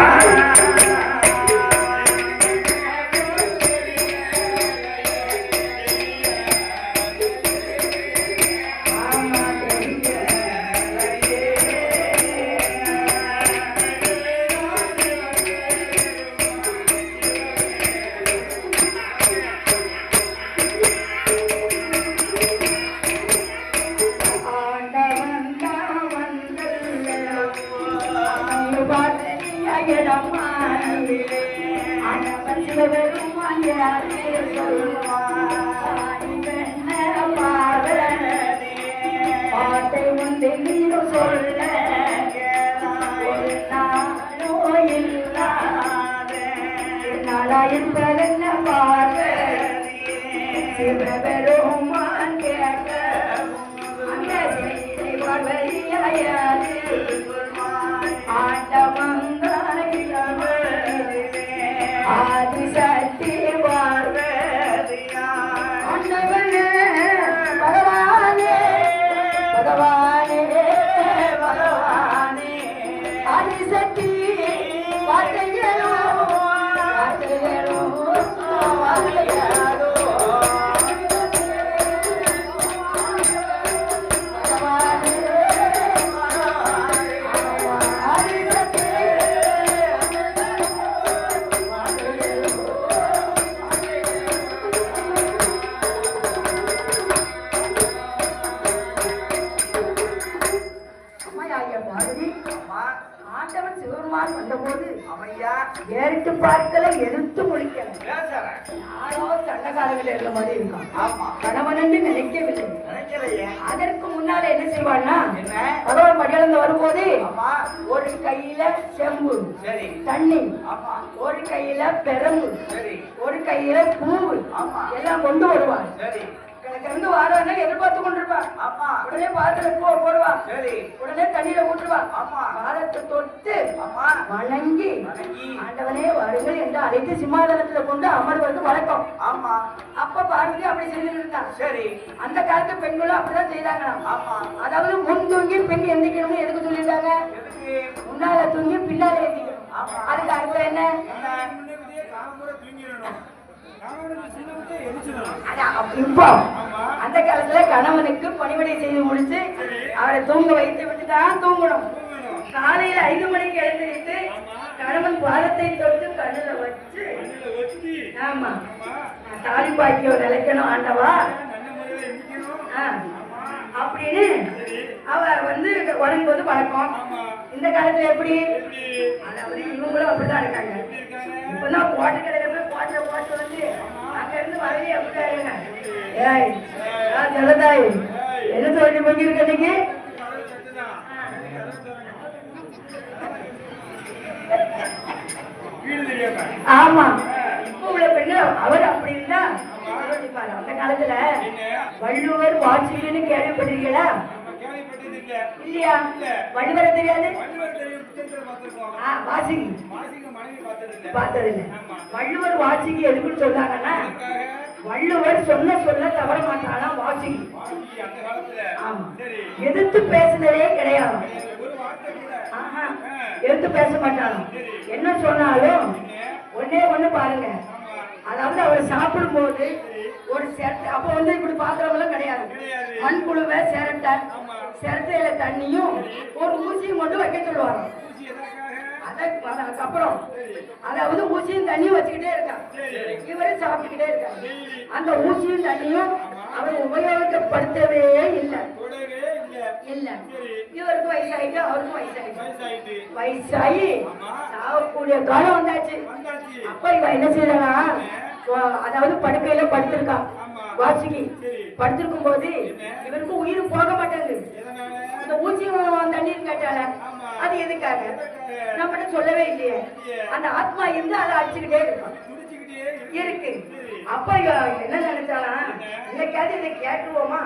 Thank you. Sivaperuman ஆண்டவன் சிவபெருமான் வந்தபோது அம்மையா ஏறிட்டு பார்க்கல எதிர்த்து பேசுறேன் யாரோ சண்டக்காரர்கள் இருந்த மாதிரி இருக்கான். ஆமா. கணவன் என்று நினைக்கவில்லை. நினைக்கலையே. அதற்கு முன்னால என்ன செய்வான்னா பகவான் படியிலிருந்து வரும்போது ஒரு கையில செம்பு சரி. தண்ணி ஆமா. ஒரு கையில பெரம்பு சரி. ஒரு கையில பூவு ஆமா. எல்லாம் கொண்டு வருவார். சரி. கிழக்கிருந்து வாரவன எதிர்பார்த்து கொண்டிருப்பார் ஆமா. உடனே பாத்திர போ போடுவா. சரி. உடனே தண்ணியில ஊற்றுவா. ஆமா. பாதத்தை தொட்டு வணங்கி. ஆண்டவனே வருங்கள் என்று அழைத்து சிம்மாதனத்துல கொண்டு அமர்வது வழக்கம் ஆமா. அப்ப பார்வதி அப்படி இருந்தா சரி. அந்த காலத்து பெண்களும் அப்படிதான் செய்தாங்களாம். ஆமா. அதாவது முன் தூங்கி பெண் எந்திக்கணும்னு எதுக்கு சொல்லியிருக்காங்க? எதுக்கு? முன்னால தூங்கி பின்னால எந்திக்கணும். அதுக்கு அர்த்தம் என்ன? இப்போ அந்த காலத்துல கணவனுக்கு பணிவிடை செய்து முடிச்சு அவரை தூங்க வைத்து விட்டு தான் தூங்கணும். காலையில ஐந்து மணிக்கு எழுந்திரித்து கணவன் பாதத்தை தொட்டு கண்ணுல வச்சு ஆமா. தாலி பாக்கியம் நிலைக்கணும் ஆண்டவா. அப்படின்னு அவ வந்து வணங்குவது வழக்கம். இந்த காலத்துல எப்படி? அதாவது இவங்களும் அப்படிதான் இருக்காங்க. இப்பதான் போட்ட கடையில போட்ட போட்டு வந்து அங்க இருந்து வரவே அப்படிதான் ஜலதாய் என்ன சொல்லி போயிருக்க இன்னைக்கு? ஆமா. இப்ப உள்ள பெண்கள் அவர் அப்படி இருந்தா. அந்த காலத்துல வள்ளுவர் வாட்சின்னு கேள்விப்பட்டிருக்கீங்களா? இல்லையா? வள்ளுவர தெரியாது? ஆ, வாசிங்க. பார்த்ததில்லை. வள்ளுவர் வாசிக்கு எதுக்குன்னு சொன்னாங்கன்னா வள்ளுவர் சொன்ன சொல்ல தவற மாட்டானா வாசிக்கு ஆமா. எதிர்த்து பேசுனதே கிடையாது. எதிர்த்து பேச மாட்டானோ என்ன சொன்னாலும் ஒண்ணே ஒண்ணு பாருங்க. அதாவது அவர் சாப்பிடும்போது ஒரு சிரட்டை அப்ப வந்து இப்படி பாத்திரம் எல்லாம் கிடையாது. மண் புழுவை சிரட்டை சிரட்டையில தண்ணியும் ஒரு ஊசியும் கொண்டு வைக்க சொல்லுவாங்க. அத- அதுக்கப்புறம் அதாவது ஊசியும் தண்ணியும் வச்சுக்கிட்டே இருக்கான் இவரே சாப்பிட்டுக்கிட்டே இருக்காரு. அந்த ஊசியும் தண்ணியும் அவர் உபயோகப்படுத்தவே இல்லை. இல்ல. இவருக்கு வயசாயிட்டு அவருக்கும் வயசாயிட்டு. வயசாகி சாகக்கூடிய காலம் வந்தாச்சு. அப்ப இவ என்ன செய்யறா அதாவது படுக்கையில படுத்திருக்கான் வாசிக்கு படுத்திருக்கும் போது இவருக்கு உயிர் போக மாட்டேங்குது. இந்த ஊசியும் தண்ணீர் கேட்டால அது எதுக்காக? நம்மகிட்ட சொல்லவே இல்லையே. அந்த ஆத்மா இருந்து அதை அடிச்சுக்கிட்டே இருக்கும் இருக்கு. அப்ப என்ன நினைச்சானா இன்னைக்காவது இதை கேட்டுருவோமா?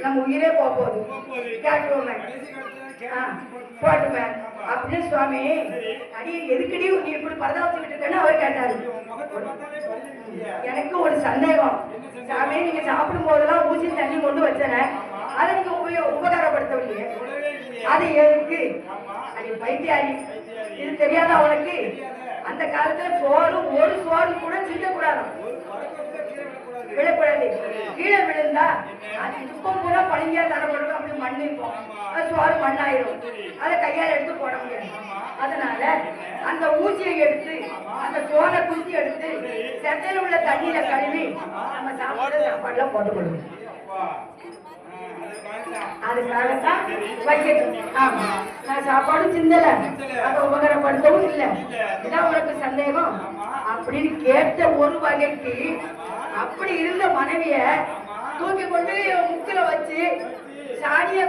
நம்ம உயிரே போக போகுது. கேட்டுருவோமே. ஆ, போட்டுமே. அப்படின்னு சுவாமி அடி எதுக்கடி நீ இப்படி பரதாச்சுக்கிட்டு இருக்கேன்னு அவர் கேட்டாரு. எனக்கு ஒரு சந்தேகம். சாமி நீங்க சாப்பிடும் போதெல்லாம் ஊசி தண்ணி கொண்டு வச்சன அதை நீங்க உபயோ உபகாரப்படுத்தவில்லையே? அது எதுக்கு? அது பைத்தியாரி இது தெரியாதா உனக்கு? அந்த காலத்துல சோறு ஒரு சோறு கூட சிந்தக்கூடாது. விழக்கூடாது. கீழே விழுந்தா அது துப்பம் பூரா பழங்கியா தரப்படும். அப்படி மண் இருக்கும். அது சோறு மண்ணாயிரும். அதை கையால் எடுத்து போட முடியாது. அதனால அந்த ஊசியை எடுத்து அந்த சோறை குத்தி எடுத்து செத்தையில உள்ள தண்ணியில கழுவி நம்ம சாப்பாடு சாப்பாடுல போட்டுக்கொள்ளும் அதுக்காகத்தான் வைக்கணும் ஆமா. நான் சாப்பாடு சிந்தல அதை உபகாரப்படுத்தவும் இல்லை. இதான் உனக்கு சந்தேகம். அப்படின்னு கேட்ட ஒரு வகைக்கு அப்படி இருந்த மனைவிய தூக்கி கொண்டு முக்கில வச்சு சாணிய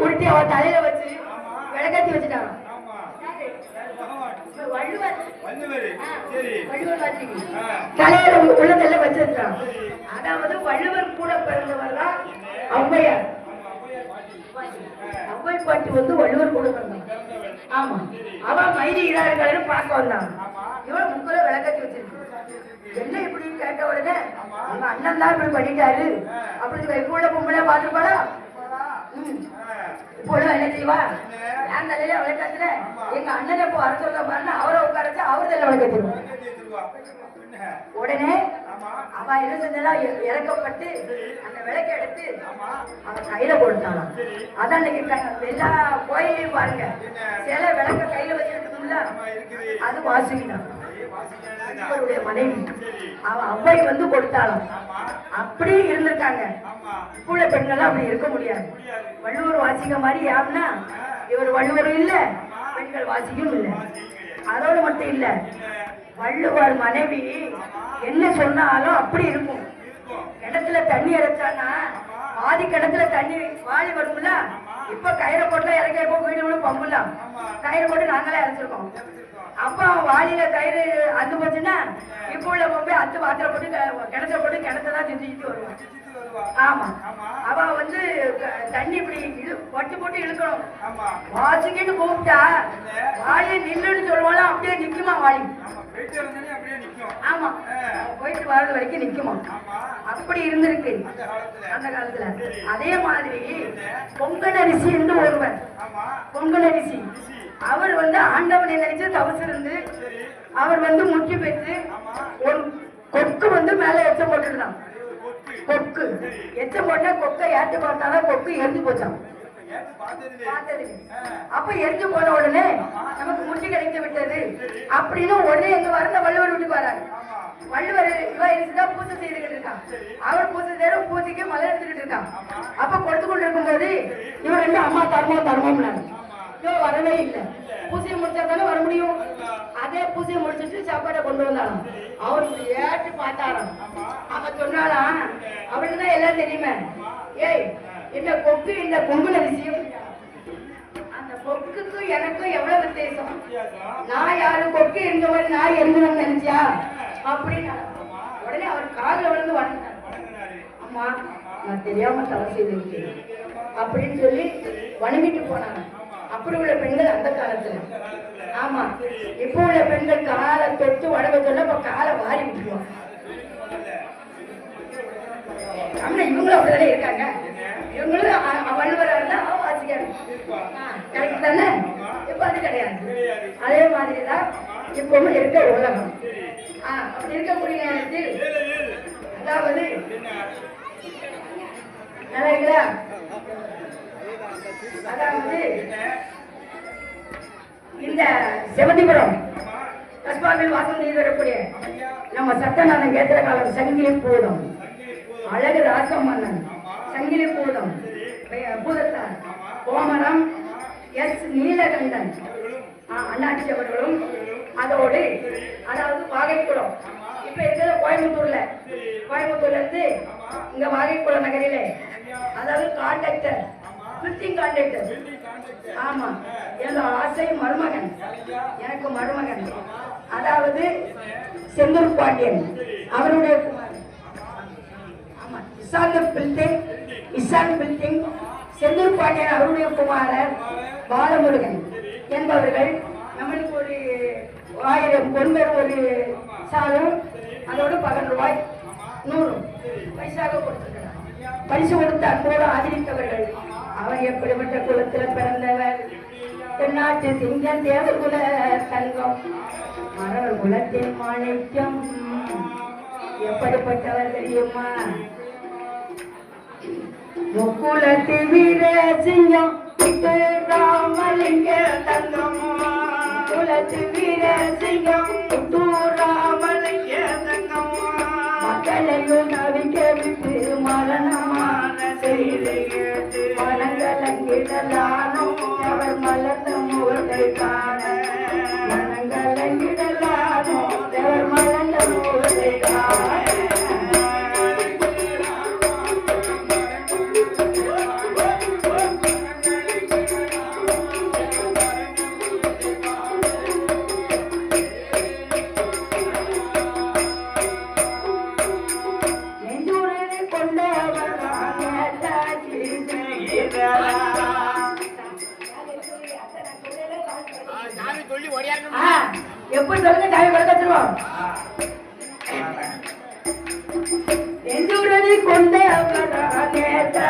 உருட்டி அவ தலையில வச்சு விளக்கத்தி வச்சுட்டாங்க வள்ளுவர். தலையில உள்ளதெல்லாம் வச்சிருக்கான் அதாவது வள்ளுவர் கூட பிறந்தவர் தான் ஔவையார் ஔவை பாட்டி வந்து வள்ளுவர் கூட பிறந்தவன் ஆமா. அவ மயிரி இடாருக்காரு பார்க்க வந்தான். இவன் முக்குல விளக்கத்தி வச்சிருக்கு. என்ன இப்படி கேட்ட உடனே உங்க அண்ணன் தான் இப்படி பண்ணிட்டாரு. அப்படின்னு இப்போ உள்ள பொம்பளை பார்த்துப்பாளா ம். இப்போ என்ன செய்வா? என் தலையில விளக்கத்துல? எங்க அண்ணனை இப்போ வர சொல்ல பாருன்னு அவரை உட்காரச்சு அவர் தலையில விளக்கத்திடுவோம் உடனே அவ என்ன செஞ்சா இறக்கப்பட்டு அந்த விளக்கை எடுத்து அவ கையில கொடுத்தாளாம் அதான் எல்லா கோயிலையும் பாருங்க. சில விளக்க கையில வச்சிருக்கோம்ல அது வாசுகிதான் அவருடைய மனைவி. அவ அவ்வை வந்து கொடுத்தாளாம். அப்படி இருந்திருக்காங்க. இப்ப பெண்கள் அப்படி இருக்க முடியாது. வள்ளுவர் வாசிக்க மாதிரி யாருன்னா இவர் வள்ளுவரும் இல்ல பெண்கள் வாசிக்கும் இல்ல. அதோட மட்டும் இல்ல. வள்ளுவர் மனைவி என்ன சொன்னாலும் அப்படி இருக்கும். கிணத்துல தண்ணி இறைச்சானா பாதி கிணத்துல தண்ணி வாளி வரும்ல? இப்ப கயிறை போட்டு இறக்க இப்போ வீடு வீடு பம்புலாம் கயிறு போட்டு நாங்களே இறைச்சிருக்கோம் அப்ப வாளியில கயிறு அந்து போச்சுன்னா இப்ப உள்ள பொம்பை அத்து வாத்திர போட்டு கிணத்துல போட்டு கிணத்த தான் செஞ்சுக்கிட்டு வருவான். ஆமா. அவ வந்து தண்ணி இப்படி இழு பட்டு போட்டு இழுக்கணும். வாசிக்கிட்டு கூப்பிட்டா வாளி நில்லுன்னு சொல்லுவாங்க அப்படியே நிக்குமா வாளி ஆமா. போயிட்டு வர்றது வரைக்கும் நிக்குமா? அப்படி இருந்திருக்கு. அந்த காலத்துல. அதே மாதிரி பொங்கல் அரிசி என்று ஒருவர். பொங்கல் அரிசி. அவர் வந்து ஆண்டவனை நினைச்சு தவசு இருந்து அவர் வந்து முற்றி பெற்று ஒரு கொக்கு வந்து மேல எச்சம் போட்டுருந்தான். கொக்கு. எச்சம் போட்டா கொக்கை ஏத்து பார்த்தாலும் கொக்கு எரிஞ்சு போச்சான் அப்ப எரிஞ்சு போன உடனே நமக்கு முட்டி கிடைத்து விட்டது. அப்படின்னு உடனே எங்க வரந்த வள்ளுவர் வீட்டுக்கு வராரு. வள்ளுவர் இவ இருந்துதான் பூஜை செய்துகிட்டு இருக்கான் அவர் பூஜை செய்யற பூஜைக்கு மலை எடுத்துக்கிட்டு இருக்கான் அப்ப கொடுத்து கொண்டு இருக்கும்போது இவர் ரெண்டு அம்மா தர்மம் தர்மம்னாரு இவன் வரவே இல்லை. பூஜையை முடிச்சா தானே வர முடியும்? அதே பூஜையை முடிச்சிட்டு சாப்பாடை கொண்டு வந்தாராம் அவர் ஏட்டு பார்த்தாராம். அவ சொன்னாலாம் அவனுக்கு தான் எல்லாம் தெரியுமே. ஏய் இந்த கொக்கு இந்த பொங்கல் விஷயம். அந்த கொக்குக்கும் எனக்கும் எவ்வளவு வித்தியாசம்? நான் யாரு? கொக்கு இருந்தவன் நான் இருந்தவன் நினைச்சியா? அப்படின்னு உடனே அவர் காலில் விழுந்து வணங்கினார் அம்மா நான் தெரியாம தவறு செய்திருக்கேன் அப்படின்னு சொல்லி வணங்கிட்டு போனாங்க. அப்படி உள்ள பெண்கள் அந்த காலத்துல. ஆமா இப்போ உள்ள பெண்கள் காலை தொட்டு வணங்க சொல்ல இப்ப காலை வாரி விட்டுருவாங்க. ஆமா இவங்களும் அப்படிதானே இருக்காங்க? இவங்களும் அ- அ- வள்ளுவரா இருந்தா அவன் கரெக்ட் தானே? இப்ப அது கிடையாது. அதே மாதிரிதான் இப்பவும் இருக்க உலகம். அப்படி இருக்கக்கூடிய நேரத்தில் அதாவது நல்லா இருக்குதா அதாவது இந்த செவந்திபுரம் கஸ்பாவில் வாசம் செய்து வரக்கூடிய நம்ம சத்தநாதன் கேத்திர காலம் சங்கிலி பூதம். அழகு ராசம் மன்னன் சங்கிலி பூதம் பெ- பூதத்தார். கோமரம் எஸ் நீலகண்டன். அண்ணாச்சி அவர்களும் அதோடு அதாவது வாகைக்குளம். இப்ப இருக்கிற கோயம்புத்தூர்ல. கோயம்புத்தூர்ல இருந்து இங்க வாகைக்குளம் நகரில. அதாவது கான்ட்ராக்டர் பில்டிங் கான்ட்ராக்டர் ஆமா. என் ஆசை மருமகன். எனக்கு மருமகன். அதாவது செந்தூர் பாண்டியன். அவருடைய இசாந்தப் பில்டிங் இசான் பில்டிங் செந்தூர் பாண்டியன் அருணய குமாரர் பாலமுருகன் என்பவர்கள் நம்மளுக்கு ஒரு ஆயிரம் ஒன்பது ஒரு சாதம் அதோடு பகல் ரூபாய் நூறு பைசாக கொடுத்துருக்கிறார். பரிசு கொடுத்த அன்போடு ஆதரித்தவர்கள் அவர் எப்படிப்பட்ட குலத்தில் பிறந்தவர்? தென்னாட்டு சிங்கம் தேவகுல தங்கம் மரவர் குலத்தின் மாணிக்கம். எப்படிப்பட்டவர்கள் தெரியுமா? முக்குலத்து வீரசிங்கம் விட்டு ராமலிங்க தங்கம் குலத்து வீரசிங்கம் தூ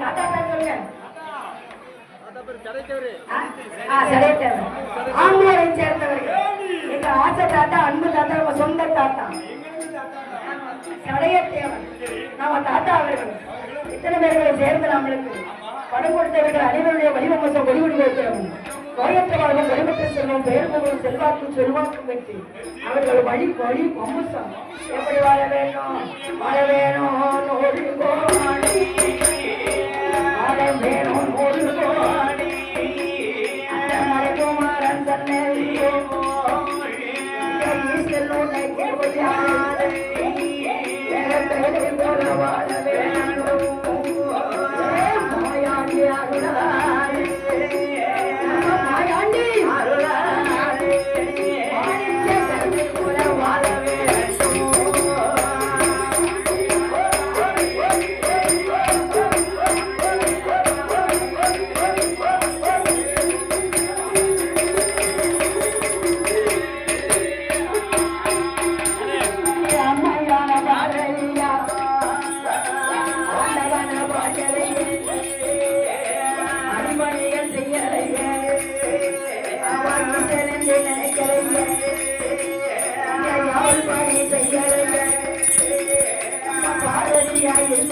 தாத்தா பேர் சொல்லுங்க ஆங்கிலேயரை சேர்ந்தவர் எங்க தாத்தா அன்பு தாத்தா நம்ம சொந்த தாத்தா. சடைய தேவன் நம்ம தாத்தா அவர்கள். இத்தனை பேர்களை சேர்ந்து நம்மளுக்கு படம் கொடுத்த அனைவருடைய வடிவமைச்ச கொடி கொடி வைக்கிறோம் பரவத்தலாக தெய்வத்தை செல்வம் பெயர்பவன் செல்வாக்கு செல்வாக்கு வெற்றி அவர்கள் வழி வழி பொம்முசம் எப்படி வாழ வேணும்? வாழ வேணும் ஒரு கோடி வாழ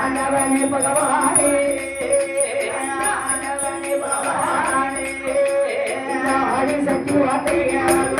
ஆண்டவனே பகவானே ஆண்டவனே பகவானே. சக்தி வார்த்தையார்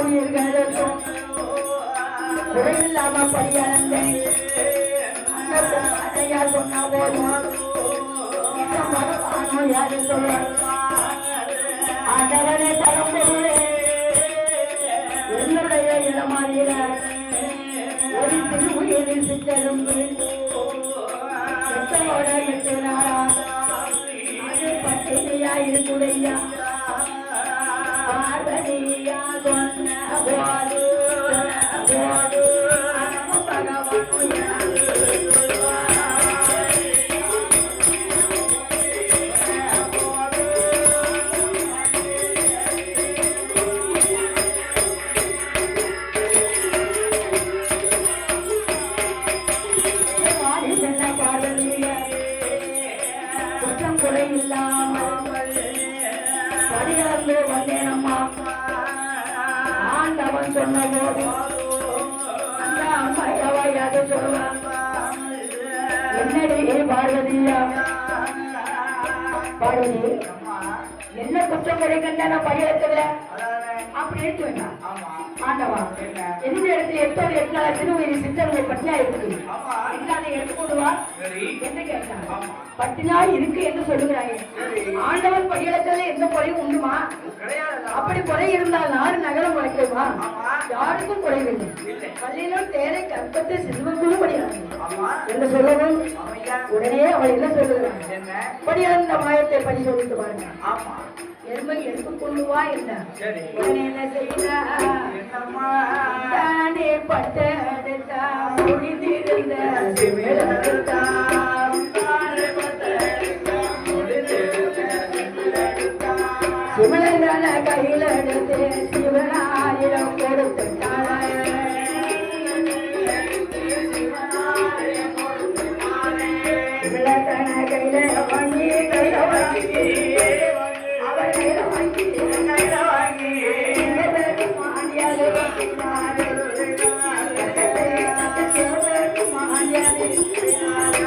உயிர்களுக்கும் குறையில்லாம பணியளந்தேன் சொன்ன போதும் யாரு சொல்ல என்னுடைய இடமாறிய ஒரு திருவுயிரில் சித்தெலும்பு எட்டு நாளா அது பட்டினியா இருக்குடையா குற்றம் குறை இல்லாமல் படியிழந்து வந்தேனம்மா ஆண்டவன் சொன்ன போது அந்த என்னடி பார்வதியா பார்வதி என்ன குற்றம் குறை கண்ட நான் படியிழத்துல அப்படி எடுத்து வேண்டாம் ஆண்டவா எந்த இடத்துல எத்தோடு எட்டால திருவயிறு சித்தர்களை பட்டியா இருக்குது இல்லாத எடுத்து வா என்ன இருக்கு என்று சொல்லுகிறாங்க ஆண்டவன் படியிடத்துல எந்த குறையும் உண்டுமா? அப்படி குறை இருந்தால் நாடு நகரம் உழைக்குமா யாருக்கும் குறைவில்லை. பள்ளியிலும் தேரை கற்பத்தை செல்வங்களும் படியாது என்று சொல்லவும் உடனே அவள் என்ன சொல்லுகிறான் படியிழந்த மாயத்தை படி சொல்லிட்டு பாருங்க எருமை எடுத்து கொண்டு வா என்றார் உடனே என்ன செய்தார் தானே பட்டெடுத்தா முடிந்திருந்த Yeah.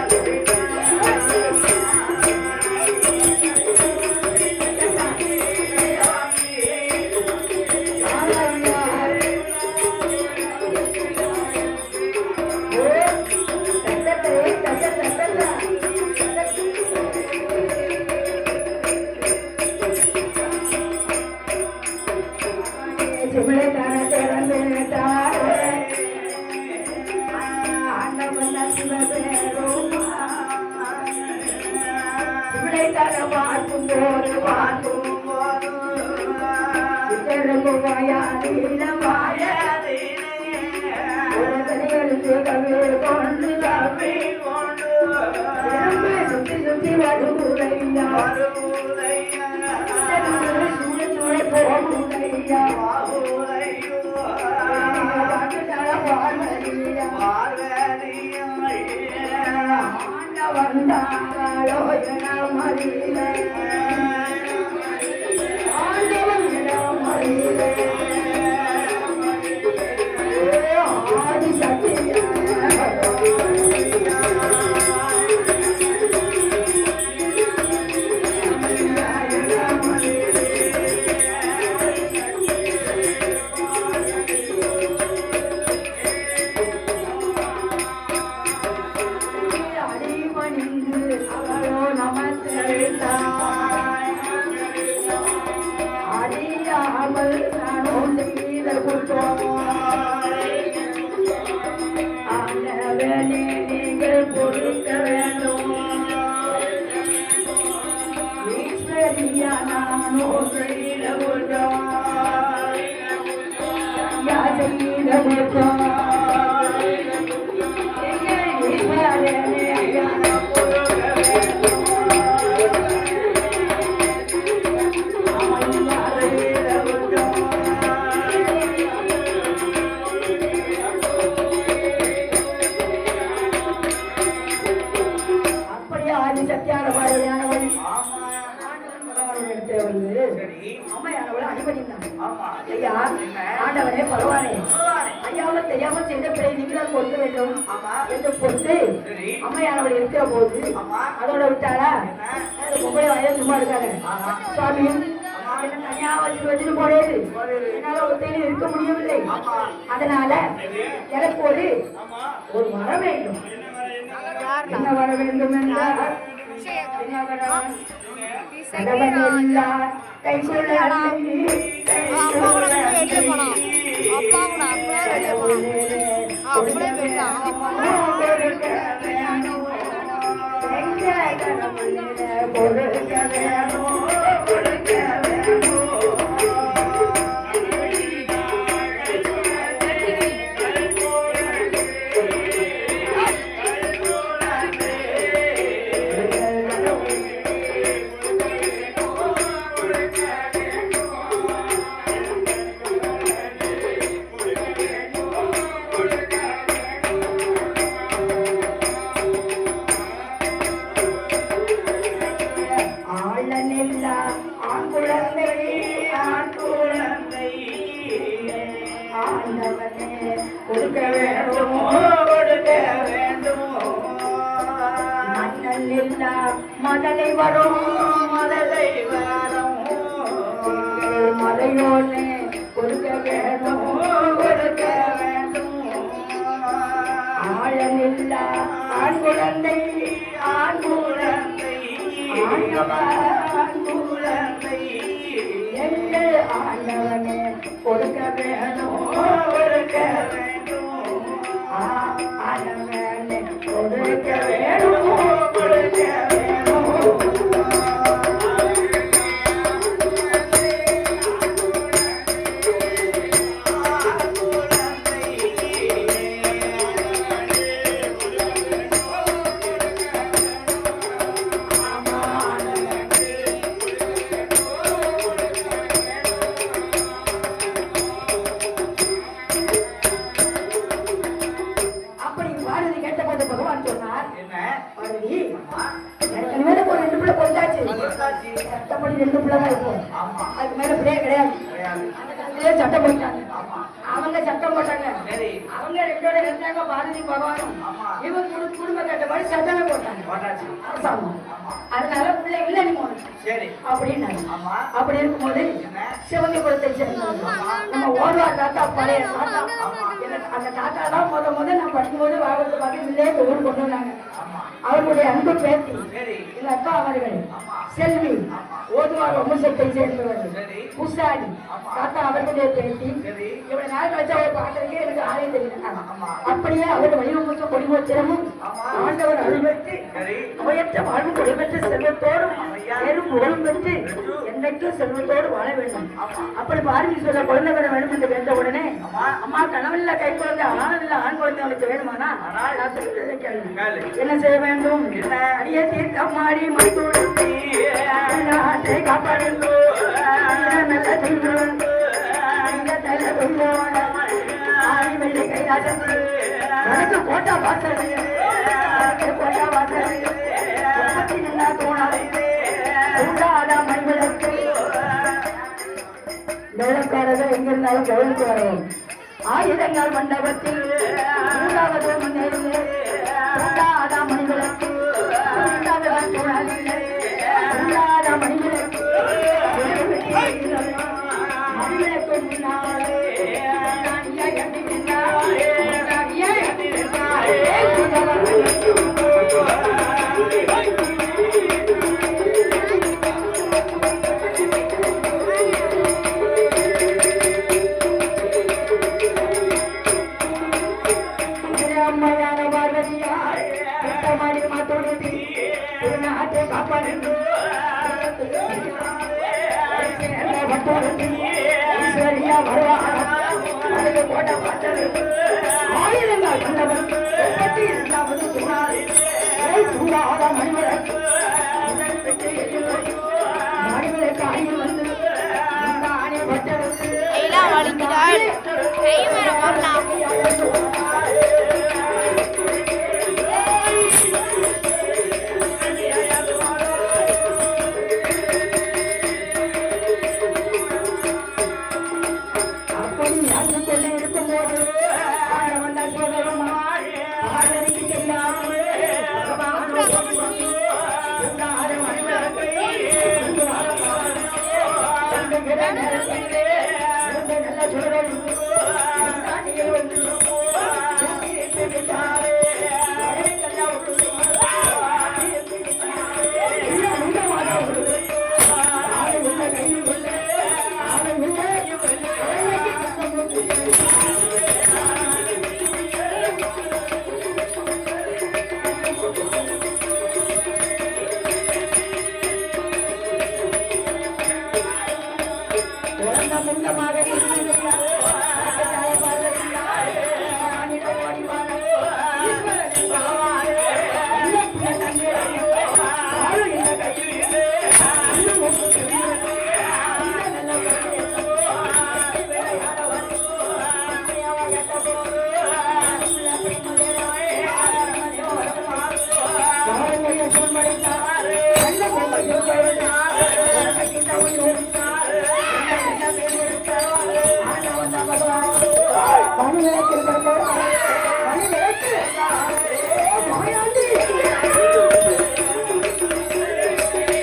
yeah. அதனால எனக்கு ஒரு ஒரு வரம் வேண்டும். என்ன வர வேண்டும் என்றால் கடவனில்லா ஆண்டவனே கொடுக்க வேண்டும் கொடுக்க வேண்டும் மன்னன் இல்லா மதலை வரும் மதலை வரும் மலையோனே கொடுக்க வேண்டும் கொடுக்க வேண்டும் ஆழமில்லா ஆண் குழந்தை ஆண் குழந்தை. அரசாங்கம் அதனால பிள்ளை இல்லை நீ போன அப்படின்னாங்க அப்படி இருக்கும்போது சிவங்க குலத்தை சேர்ந்தவங்க. நம்ம ஓடுவா தாத்தா பழைய தாத்தா. அந்த தாத்தா தான் முத முத நான் படிக்கும்போது வாழ்வது பக்கத்திலே ஊர் கொண்டு வந்தாங்க. அவர்களுடைய அன்பு பேத்தி எங்க அக்கா அவர்கள் செல்வி ஓதுவார் வம்சத்தை சேர்ந்தவர்கள் புசாடி தாத்தா அவர்களுடைய பேத்தி. இவ்வளவு நாள் கழிச்சு அவர் பார்க்கறதுக்கே எனக்கு ஆலயம் தெரியும் அப்படியே அவர் வடிவமைச்ச கொடிமோத்திரமும் ஆண்டவர் அருள்பெற்று நோயற்ற வாழ்வு கொடிபெற்று செல்வத்தோடும் பெரும் புகழும் பெற்று என்றைக்கும் செல்வத்தோடு வாழ வேண்டும். அப்படி பாரதி சொல்ல குழந்தை பெற வேண்டும் என்று கேட்ட உடனே அம்மா கனவில்ல கை குழந்தை ஆனதில்ல ஆண் குழந்தை அவனுக்கு வேணுமானா? நான். என்ன செய்ய வேண்டும் அடியே தீர்த்தம் மாடி நாட்டை காப்பாடுங்கோ நல்ல செல்வம் இந்த கோட்டா வாசல் கோட்டா வாசல் தோணாது தூண்டாத மண்விளக்கு வெள்ளக்காரர்கள் எங்கிருந்தாலும் கோவிலுக்கு வரவும். ஆயுதங்கள் மண்டபத்தில் மூன்றாவது முன்னேறிய ஈஸ்வரியா வருவாங்க அதுக்கு போட்ட